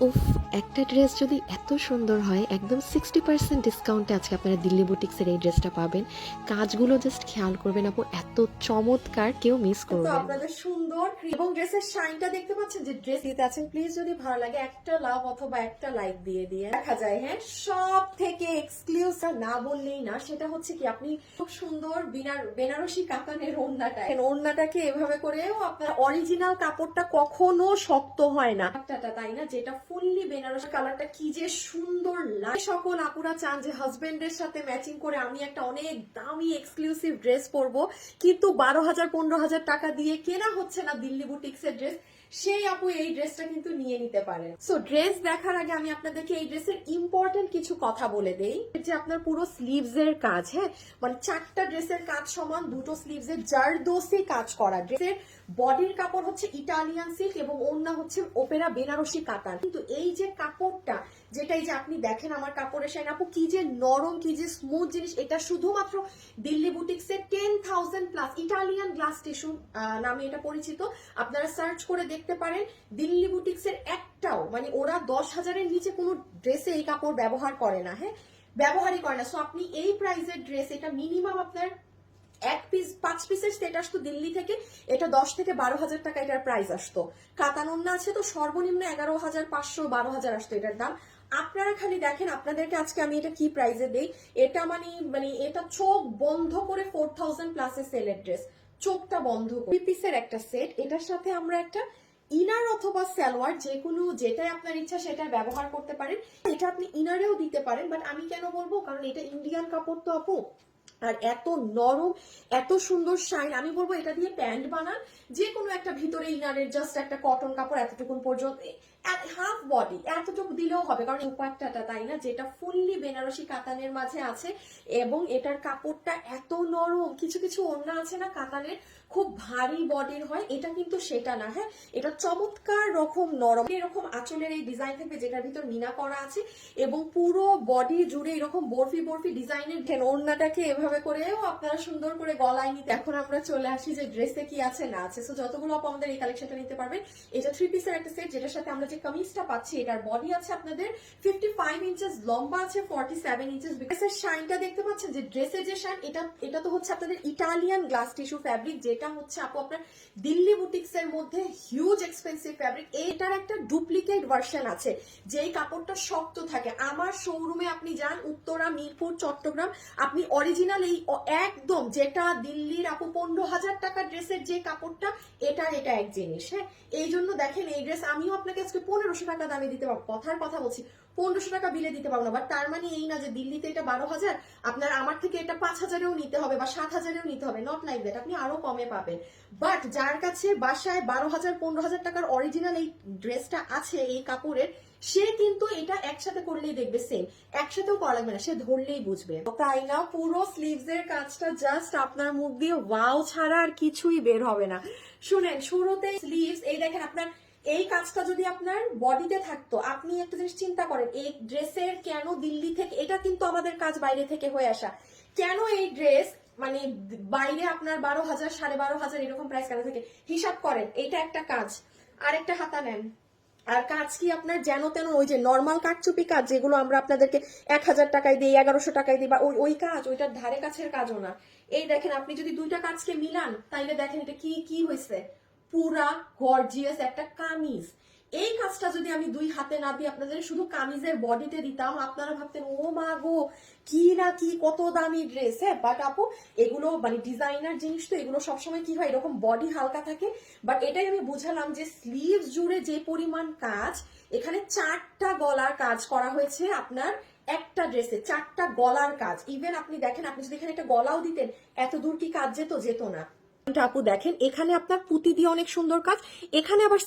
উফ একটা ড্রেস যদি এত সুন্দর হয় একদম সিক্সটি পার্সেন্ট ডিসকাউন্টে আজকে আপনারা দিল্লি বুটিক্সের এই ড্রেসটা পাবেন। কাজগুলো জাস্ট খেয়াল করবেন আপু এত চমৎকার কেউ মিস করবেন আপনাদের সুন্দর এবং ড্রেসের শাইনটা দেখতে পাচ্ছেন যে ড্রেস দিতে আছেন প্লিজ যদি ভালো লাগে একটা লাভ অথবা একটা লাইক দিয়ে দিয়ে দেখা যায়। হ্যাঁ সব থেকে এক্সক্লুসিভ না বললেই না সেটা হচ্ছে কি আপনি খুব সুন্দর বিনার বেনারসি কাতানের ওড়নাটা। ওড়নাটাকে এভাবে করেও আপনার অরিজিনাল কাপড়টা কখনো শক্ত হয় না। তাই না? যেটা ফুললি বেনারসি কালারটা কি যে সুন্দর লাগে সকল আপুরা চান যে হাজবেন্ডের সাথে ম্যাচিং করে আমি একটা অনেক দামি এক্সক্লুসিভ ড্রেস পরবো, কিন্তু বারো হাজার, পনেরো হাজার টাকা দিয়ে কেনা হচ্ছে না দিল্লি বুটিক্সের ড্রেস। সেই আপু এই ড্রেসটা কিন্তু নিয়ে নিতে পারেন। সো ড্রেস দেখার আগে আমি আপনাদেরকে এই ড্রেসের ইম্পর্টেন্ট কিছু কথা বলে দেই। যে আপনার পুরো স্লিভস এর কাজ হ্যাঁ? মানে চারটা ড্রেসের কাজ সমান, দুটো স্লিভস এর জারদোসি কাজ করা। ড্রেসের বডির কাপড় হচ্ছে ইটালিয়ান সিল্ক এবং ওড়না হচ্ছে ওপেরা বেনারসি কাতান কিন্তু এই যে কাপড়টা, যেটাই যে আপনি দেখেন আমার কাপড়ের শাইন আপু, কি যে নরম, কি যে স্মুথ জিনিস, এটা শুধুমাত্র দিল্লি বুটিক্স এর ten thousand plus Italian glass tissue নামে এটা পরিচিত। আপনারা সার্চ করে দেখতে পারেন, দিল্লি বুটিক্স এর একটাও মানে ওরা দশ হাজারের নিচে কোনো ড্রেসে এই কাপড় ব্যবহার করে না হ্যাঁ? ব্যবহারই করে না। সো আপনি এই প্রাইসের ড্রেস এটা মিনিমাম আপনার এক পিস পাঁচ পিসের সেট আসতো দিল্লি থেকে, এটা দশ থেকে বারো হাজার টাকা এটার প্রাইস আসতো। কাতানন্না আছে তো সর্বনিম্ন এগারো হাজার পাঁচশো বারো হাজার আসতো এটার দাম। আপনারা খালি দেখেন, আপনাদেরকে আজকে আমি এটা কি প্রাইসে দেই? এটা মানে মানে এটা চোখ বন্ধ করে ফোর থাউজেন্ড প্লাসে সেলের ড্রেস চোখটা বন্ধ করে। পিসের একটা সেট এটার সাথে আমরা একটা ইনার অথবা সালোয়ার যে কোনো যেটাই আপনার ইচ্ছা সেটা ব্যবহার করতে পারেন। এটা আপনি ইনারেও দিতে পারেন বাট আমি কেন বলব? কারণ এটা ইন্ডিয়ান কাপড় তো আপু। আর এত নরম, এত সুন্দর শাইন আমি বলব এটা দিয়ে প্যান্ট বানান যে কোনো একটা ভিতরে ইনারের জাস্ট একটা কটন কাপড় এতটুকুন পর্যন্ত হাফ বডি এতটুকু দিলেও হবে, কারণ উপাট্টাটা তাই না? যেটা ফুললি বেনারসি কাতানের মাঝে আছে, এবং এটার কাপড়টা এত নরম, কিছু কিছু ওড়না আছে না কাতানের, খুব ভারী বডির হয়, এটা কিন্তু সেটা না হ্যাঁ? এটা চমৎকার রকম নরম, এরকম আঁচলের এই ডিজাইন থাকবে যেটার ভিতর মিনা করা আছে, এবং পুরো বডি জুড়ে এরকম বরফি বরফি ডিজাইনের ওড়নাটাকে এভাবে করেও আপনারা সুন্দর করে গলায় নিতে, এখন আমরা চলে আসি যে ড্রেসে কি আছে, না আছে। সো যতগুলো আমাদের এই কালেকশনটা নিতে পারবেন, এটা থ্রি পিসের একটা সেট যেটার সাথে আমরা কামিজটা পাচ্ছি, এটার বডি আছে আপনাদের ফিফটি ফাইভ ইঞ্চেস লম্বা আছে ফর্টি সেভেন ইঞ্চেস ড্রেসের শাইনটা দেখতে পাচ্ছেন যে ড্রেসের যে শাইন এটা এটা তো হচ্ছে আপনাদের ইটালিয়ান গ্লাস টিস্যু ফ্যাব্রিক যেটা হচ্ছে আপু আপনার দিল্লি বুটিক্স এর মধ্যে হিউজ এক্সপেন্সিভ ফ্যাব্রিক এটার একটা ডুপ্লিকেট ভার্সন আছে, যেই কাপড়টা শক্ত থাকে। আমার শোরুমে আপনি যান, উত্তরা, মিরপুর, চট্টগ্রাম, আপনি অরিজিনাল এই একদম যেটা দিল্লির আপু পনেরো হাজার টাকার ড্রেসের যে কাপড়টা, এটা এটা এক জিনিস হ্যাঁ? এই জন্য দেখেন এই ড্রেস আমিও আপনাকে আজকে পনেরোশো টাকা দামে দিতে পারব। কথার কথা বলছি, পনেরোশো টাকা বিলে দিতে পারব না বাট তার মানে এই না যে দিল্লিতে এটা বারো হাজার, আপনার আমার থেকে এটা পাঁচ হাজারেও নিতে হবে বা সাত হাজারেও নিতে হবে নট লাইক দ্যাট আপনি আরও কমে পাবেন। বাট যার কাছে বাসায় বারো হাজার, পনেরো হাজার টাকার অরিজিনাল এই ড্রেসটা আছে, এই কাপড়ের, সে কিন্তু এটা একসাথে করলেই দেখবে সেম একসাথেও করা লাগবে না, সে ধরলেই বুঝবে। তাই না, পুরো স্লিভস এর কাজটা জাস্ট আপনার মুখ দিয়ে ওয়াও ছাড়া আর কিছুই বের হবে না। শুনেন শুরুতে স্লিভস এই দেখেন আপনার এই কাজটা যদি আপনার বডিতে থাকতো, আপনি একটা জিনিস চিন্তা করেন, এই ড্রেসের কেন দিল্লি থেকে, এটা কিন্তু আমাদের কাজ বাইরে থেকে হয়ে আসা। কেন এই ড্রেস মানে বাইরে আপনার বারো হাজার, সাড়ে বারো হাজার এরকম প্রাইস কেন থাকে? হিসাব করেন এইটা একটা কাজ। আরেকটা হাতা নেন। আর কাজ কি আপনার যেন তেন ওই যে নর্মাল কাঠচুপি কাজ, যেগুলো আমরা আপনাদেরকে এক হাজার টাকায় দিই, এগারোশো টাকায় দিই, বা ওই ওই কাজ, ওইটার ধারে কাছের কাজও না। এই দেখেন, আপনি যদি দুইটা কাজকে মিলান, তাইলে দেখেন এটা কি কি হয়েছে পুরা গর্জিয়াস একটা কামিজ। এই কাজটা যদি আমি দুই হাতে না দিয়ে আপনাদের শুধু কামিজের বডিতে দিতাম, আপনারা ভাবতেন, ও মা গো, কি না কি, কত দামি ড্রেস হ্যাঁ বাট আপু, এগুলো মানে ডিজাইনার জিনিস তো, এগুলো সবসময় কি হয়, এরকম বডি হালকা থাকে। বাট এটাই আমি বুঝালাম যে স্লিভস জুড়ে যে পরিমাণ কাজ, এখানে চারটা গলার কাজ করা হয়েছে আপনার একটা ড্রেসে চারটা গলার কাজ। ইভেন আপনি দেখেন, আপনি যদি এখানে একটা গলাও দিতেন, এত দূর কি কাজ যেত? যেত না। আপু দেখেন, এখানে আপনার পুঁতি দিয়ে অনেক সুন্দর কাজ, এখানে আবার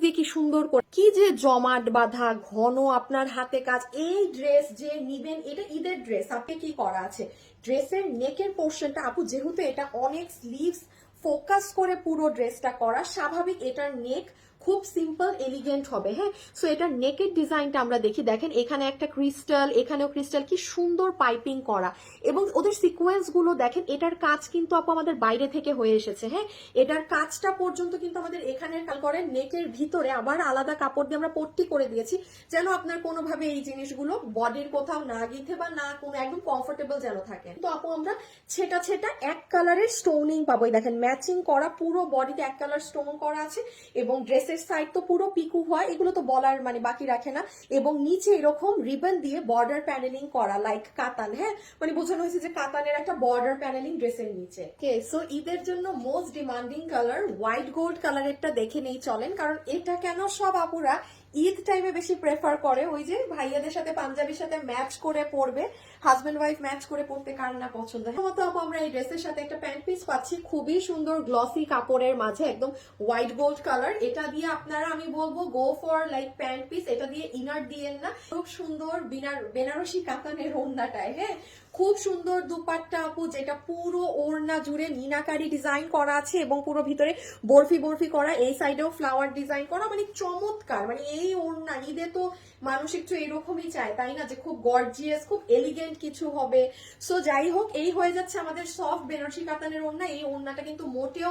দিয়ে কি সুন্দর করে কি যে জমাট বাঁধা, ঘন আপনার হাতে কাজ, এই ড্রেস যে নিবেন, এটা ঈদের ড্রেস আপনি কি করা আছে? ড্রেসের নেকের পোর্শনটা আপু, যেহেতু এটা অনেক স্লিভস ফোকাস করে পুরো ড্রেসটা করা, স্বাভাবিক এটার নেক খুব সিম্পল এলিগেন্ট হবে হ্যাঁ? সো এটার নেকের ডিজাইনটা আমরা দেখি। দেখেন, এখানে একটা ক্রিস্টাল এখানেও ক্রিস্টাল কি সুন্দর পাইপিং করা। এবং ওদের সিকোয়েন্সগুলো দেখেন, এটার কাজ কিন্তু আপু আমাদের বাইরে থেকে হয়ে এসেছে হ্যাঁ? এটার কাজটা পর্যন্ত কিন্তু আমাদের এখানের কাল করে নেকের ভিতরে আবার আলাদা কাপড় দিয়ে আমরা পট্টি করে দিয়েছি, যেন আপনার কোনোভাবে এই জিনিসগুলো বডির কোথাও না গিথে বা না কোনো একদম কমফোর্টেবল যেন থাকে। তো আপু আমরা ছেটা ছেটা এক কালারের স্টোনিং পাবো। দেখেন ম্যাচিং করা পুরো বডিতে এক কালার স্টোন করা আছে এবং ড্রেসের সাইড তো পুরো পিকু হয়, এগুলো তো বলার মানে বাকি রাখে না। এবং নিচে এরকম রিবন দিয়ে বর্ডার প্যানেলিং করা লাইক কাতান হ্যাঁ? মানে বোঝানো হয়েছে যে কাতানের একটা বর্ডার প্যানেলিং ড্রেসের নিচে। ওকে সো ঈদের জন্য most demanding colour white gold কালারেরটা দেখে নেই, চলেন। কারণ এটা কেন সব আপুরা ঈদ টাইমে বেশি প্রেফার করে ওই যে ভাইয়াদের সাথে, পাঞ্জাবির সাথে ম্যাচ করে পরবে হাজবেন্ড ওয়াইফ ম্যাচ করে পরতে কার না পছন্দ? হয় আমরা এই ড্রেসের সাথে একটা প্যান্ট পিস পাচ্ছি, খুবই সুন্দর গ্লসি কাপড়ের মাঝে, একদম হোয়াইট গোল্ড কালার এটা দিয়ে আপনারা, আমি বলব go for like pant piece এটা দিয়ে ইনার দিয়েন না, খুব সুন্দর বিনার বেনারসি কাতানের ওড়নাটায় হ্যাঁ? খুব সুন্দর দুপাট্টা আপু, যেটা পুরো ওড়না জুড়ে মিনাকারি ডিজাইন করা আছে এবং পুরো ভিতরে বরফি বরফি করা, এই সাইডেও ফ্লাওয়ার ডিজাইন করা মানে চমৎকার মানে এই ওড়না, ঈদে তো মানুষ একটু এরকমই চায়, তাই না? যে খুব গর্জিয়াস খুব এলিগেন্ট কিছু হবে। সো যাই হোক, এই হয়ে যাচ্ছে আমাদের সফট বেনারসি কাতানের ওড়না, এই ওড়নাটা কিন্তু মোটেও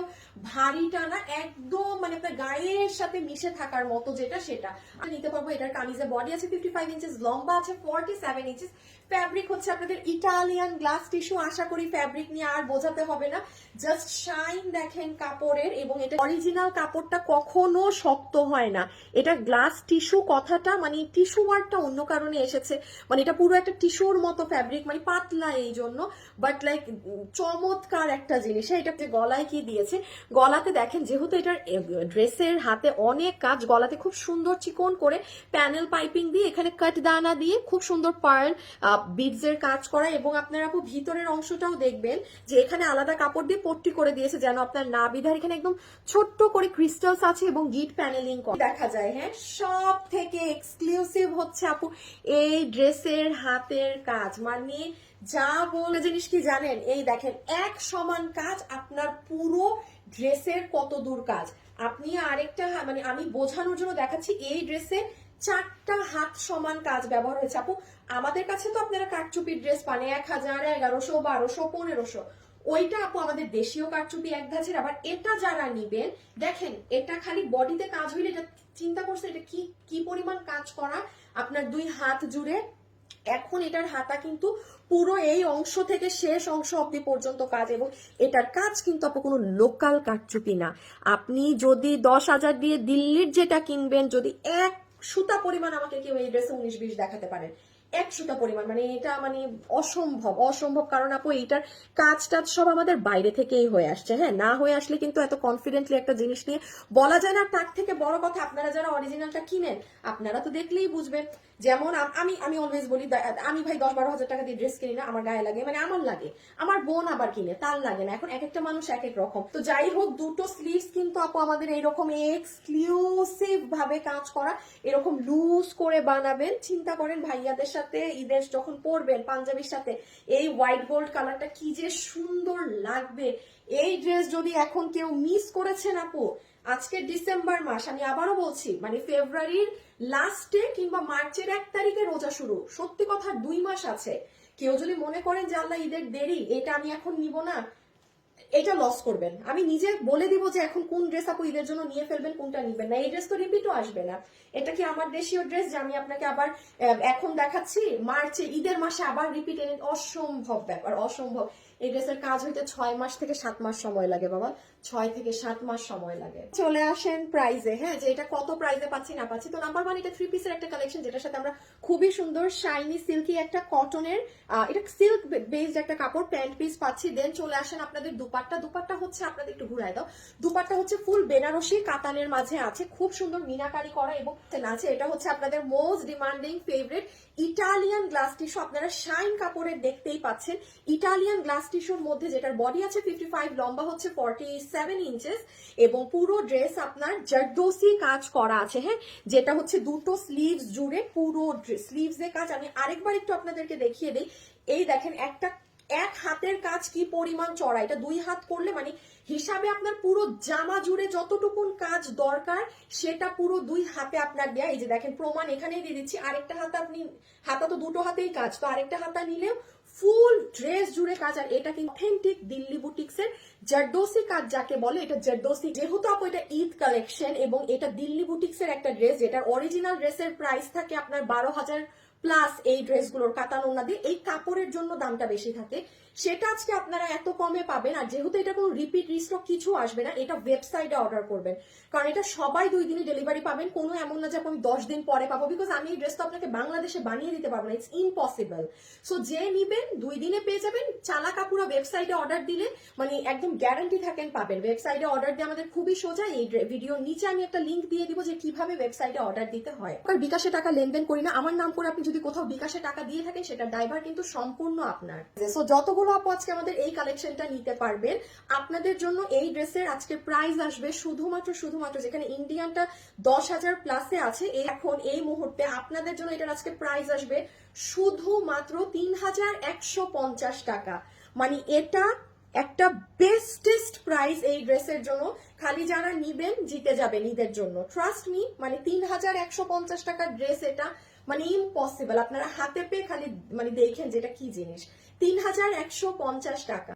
ভারীটা না, একদম মানে আপনার গায়ের সাথে মিশে থাকার মতো যেটা সেটা। আমি নিতে পারব, এটার কামিজের বডি আছে ফিফটি ফাইভ ইঞ্চেস লম্বা আছে ফর্টি সেভেন ইঞ্চেস ফ্যাব্রিক হচ্ছে আপনাদের ইটালিয়ান গ্লাস টিস্যু আশা করি ফ্যাব্রিক নিয়ে আর বোঝাতে হবে না। জাস্ট শাইন দেখেন কাপড়ের এবং এটা অরিজিনাল কাপড়টা কখনো শক্ত হয় না। এটা গ্লাস টিস্যু কথাটা মানে টিস্যু ওয়ার্ডটা অন্য কারণে এসেছে। মানে এটা পুরো একটা টিস্যুর মতো ফ্যাব্রিক মানে পাতলা এই জন্য। বাট লাইক চমৎকার একটা জিনিস। হ্যাঁ, এটা গলায় কি দিয়েছে? গলাতে দেখেন যেহেতু এটার ড্রেসের হাতে অনেক কাজ গলাতে খুব সুন্দর চিকন করে প্যানেল পাইপিং দিয়ে এখানে কাট দানা দিয়ে খুব সুন্দর পার্ল বিডস এর কাজ করা এবং আপনারা খুব ভিতরের অংশটাও দেখবেন যে এখানে আলাদা কাপড় দিয়ে পট্টি করে দিয়েছে যেন আপনার না বিধার এখানে একদম ছোট্ট করে ক্রিস্টালস আছে এবং গিট প্যানেলিং দেখা যায় হ্যাঁ? সব থেকে এক্সক্লুসিভ হচ্ছে আপু এই ড্রেসের হাতের কাজ। মানে যা বলে জিনিস কি জানেন? এই দেখেন, এক সমান কাজ আপনার পুরো ড্রেসের কত দূর কাজ। আপনি আরেকটা মানে আমি বোঝানোর জন্য দেখাচ্ছি, এই ড্রেসে চারটা হাত সমান কাজ ব্যবহার হয়েছে। আপু, আমাদের কাছে তো আপনারা কারচুপির ড্রেস পান এক হাজার, এগারোশো, বারোশো, পনেরোশো। ওইটা আপু আমাদের দেশীয় কারচুপি এক ধাঁচের, আবার এটা যারা নিবেন, দেখেন, এটা খালি বডিতে কাজ হইলে এটা চিন্তা করছে এটা কি কি পরিমাণ কাজ করা? আপনার দুই হাত জুড়ে, এখন এটার হাতা কিন্তু পুরো এই অংশ থেকে শেষ অংশ অব্দি পর্যন্ত কাজ, এবং এটার কাজ কিন্তু আপু কোনো লোকাল কারচুপি না। আপনি যদি দশ হাজার দিয়ে দিল্লির যেটা কিনবেন, যদি এক সুতা পরিমাণ আমাকে কেউ এই ড্রেসে উনিশ বিশ দেখাতে পারেন। এক সুতা পরিমাণ মানে এটা মানে অসম্ভব অসম্ভব। কারণ আপু, এইটার কাজ টাজ সব আমাদের বাইরে থেকেই হয়ে আসছে। হ্যাঁ না হয়ে আসলে কিন্তু এত কনফিডেন্টলি একটা জিনিস নিয়ে বলা যায় না। তার থেকে বড় কথা, আপনারা যারা অরিজিনালটা কিনেন, আপনারা তো দেখলেই বুঝবেন। যেমন আমি আমি অলওয়েজ বলি আমি ভাই দশ বারো হাজার টাকা দিয়ে ড্রেস কিনি না, আমার গায়ে লাগে মানে আমার লাগে। আমার বোন আবার কিনে, তার লাগে না। এখন এক একটা মানুষ এক এক রকম। তো যাই হোক, দুটো স্লিভস কিন্তু আপু, আমাদের এইরকম এক্সক্লুসিভ ভাবে কাজ করা, এরকম লুজ করে বানাবেন। চিন্তা করেন ভাইয়াদের সাথে ঈদের যখন পরবেন পাঞ্জাবির সাথে, এই হোয়াইট গোল্ড কালারটা কি যে সুন্দর লাগবে। এই ড্রেস যদি এখন কেউ মিস করেছেন আপু, আজকে ডিসেম্বর মাস, আমি আবারও বলছি মানে ফেব্রুয়ারির লাস্টে কিংবা মার্চের এক তারিখে রোজা শুরু, সত্যি কথা দুই মাস আছে। কেউ যদি মনে করেন যে, আল্লাহ, ঈদের দেরি, এটা আমি এখন নিব না। এটা লস করবেন। আমি নিজে বলে দিব যে এখন কোন ড্রেস আপু ঈদের জন্য নিয়ে ফেলবেন, কোনটা নিবেন না। এই ড্রেস তো রিপিটও আসবে না। এটা কি আমার দেশীয় ড্রেস যে আমি আপনাকে আবার এখন দেখাচ্ছি? মার্চে, ঈদের মাসে আবার রিপিট এনে অসম্ভব ব্যাপার, অসম্ভব। এই ড্রেসের কাজ হইতে ছয় মাস থেকে সাত মাস সময় লাগে বাবা। ছয় থেকে সাত মাস সময় লাগে। চলে আসেন প্রাইজে হ্যাঁ? যে এটা কত প্রাইজে পাচ্ছি, না পাচ্ছি? তো নাম্বার ওয়ান এটা থ্রি পিসের একটা কালেকশন যেটার সাথে আমরা খুবই সুন্দর শাইনি সিল্কি একটা কটনের এটা সিল্ক বেসড একটা কাপড় প্যান্ট পিস পাচ্ছি। দেন চলে আসেন আপনাদের দুপাট্টা। দুপাট্টা হচ্ছে আপনাদের একটু ঘুরাই দাও। দুপাট্টা হচ্ছে ফুল বেনারসি, কাতানের মাঝে আছে। খুব সুন্দর মিনাকারি করা এবং আছে। এটা হচ্ছে আপনাদের most demanding favourite Italian glass tissue আপনারা শাইন কাপড়ের দেখতেই পাচ্ছেন। ইটালিয়ান গ্লাস টিস্যুর মধ্যে যেটার বডি আছে ফিফটি ফাইভ লম্বা হচ্ছে ফর্টি সেভেন ইঞ্চেস এবং পুরো ড্রেস আপনার জারদোসি কাজ করা আছে হ্যাঁ? যেটা হচ্ছে দুটো স্লিভস জুড়ে পুরো স্লিভস এর কাজ। আমি আরেকবার একটু আপনাদেরকে দেখিয়ে দিই। এই দেখেন, একটা, এক হাতের কাজ কি পরিমাণ চড়া? এটা দুই হাত করলে মানে হিসাবে আপনার পুরো জামা জুড়ে যতটুকুন কাজ দরকার, সেটা পুরো দুই হাতে আপনার দেয়া। এই যে দেখেন, প্রমাণ এখানেই দিয়ে দিচ্ছি। আরেকটা হাতে আপনি, হাতা তো দুটো হাতেই কাজ, তো আরেকটা হাতা নিলেও ফুল ড্রেস জুড়ে কাজ, আর এটা কিন্তু অথেন্টিক দিল্লি বুটিক্স এর জারদোসি কাজ যাকে বলে, এটা জারদোসি। যেহেতু আপু, এটা ঈদ কালেকশন এবং এটা দিল্লি বুটিক্স এর একটা ড্রেস যেটার অরিজিনাল ড্রেসের প্রাইস থাকে আপনার বারো হাজার প্লাস এই ড্রেসগুলোর কাতান ওনা দিয়ে এই কাপড়ের জন্য দামটা বেশি থাকে। সেটা আজকে আপনারা এত কমে পাবেন আর যেহেতু এটা কোনো রিপিট রিস্টক কিছু আসবে না, এটা ওয়েবসাইটে অর্ডার করবেন। কারণ এটা সবাই দুই দিনে ডেলিভারি পাবেন, কোনো এমন না যে আমি দশ দিন পরে পাবো বিকজ আমি এই ড্রেসটা আপনাকে বাংলাদেশে বানিয়ে দিতে পারব না ইটস ইম্পসিবল সো যে নিবেন, দুই দিনে পেয়ে যাবেন চালা কাপুরা ওয়েবসাইটে অর্ডার দিলে মানে একদম গ্যারান্টি থাকেন পাবেন। ওয়েবসাইটে অর্ডার দিয়ে আমাদের খুবই সোজা, এই ভিডিওর নিচে আমি একটা লিঙ্ক দিয়ে দিব যে কীভাবে ওয়েবসাইটে অর্ডার দিতে হয়। বিকাশে টাকা লেনদেন করি না, আমার নাম করে আপনি যদি কোথাও বিকাশে টাকা দিয়ে থাকেন সেটা ড্রাইভার কিন্তু সম্পূর্ণ আপনার। সো যতগুলো আপু আজকে আমাদের এই কালেকশনটা নিতে পারবেন, আপনাদের জন্য এই ড্রেসের আজকে প্রাইস আসবে শুধুমাত্র শুধুমাত্র যেখানে ইন্ডিয়ানটা দশ হাজার প্লাসে আছে এখন এই মুহূর্তে আপনাদের জন্য এটার আজকে প্রাইস আসবে শুধুমাত্র তিন হাজার একশো পঞ্চাশ টাকা। মানে এটা একটা বেস্টেস্ট প্রাইস এই ড্রেসের জন্য। খালি যারা নিবেন, জিতে যাবেন ঈদের জন্য। ট্রাস্ট মি মানে তিন হাজার একশো পঞ্চাশ টাকার ড্রেস এটা মানে ইম্পসিবল আপনারা হাতে পেয়ে খালি মানে দেখেন যেটা কি জিনিস। তিন হাজার একশো পঞ্চাশ টাকা।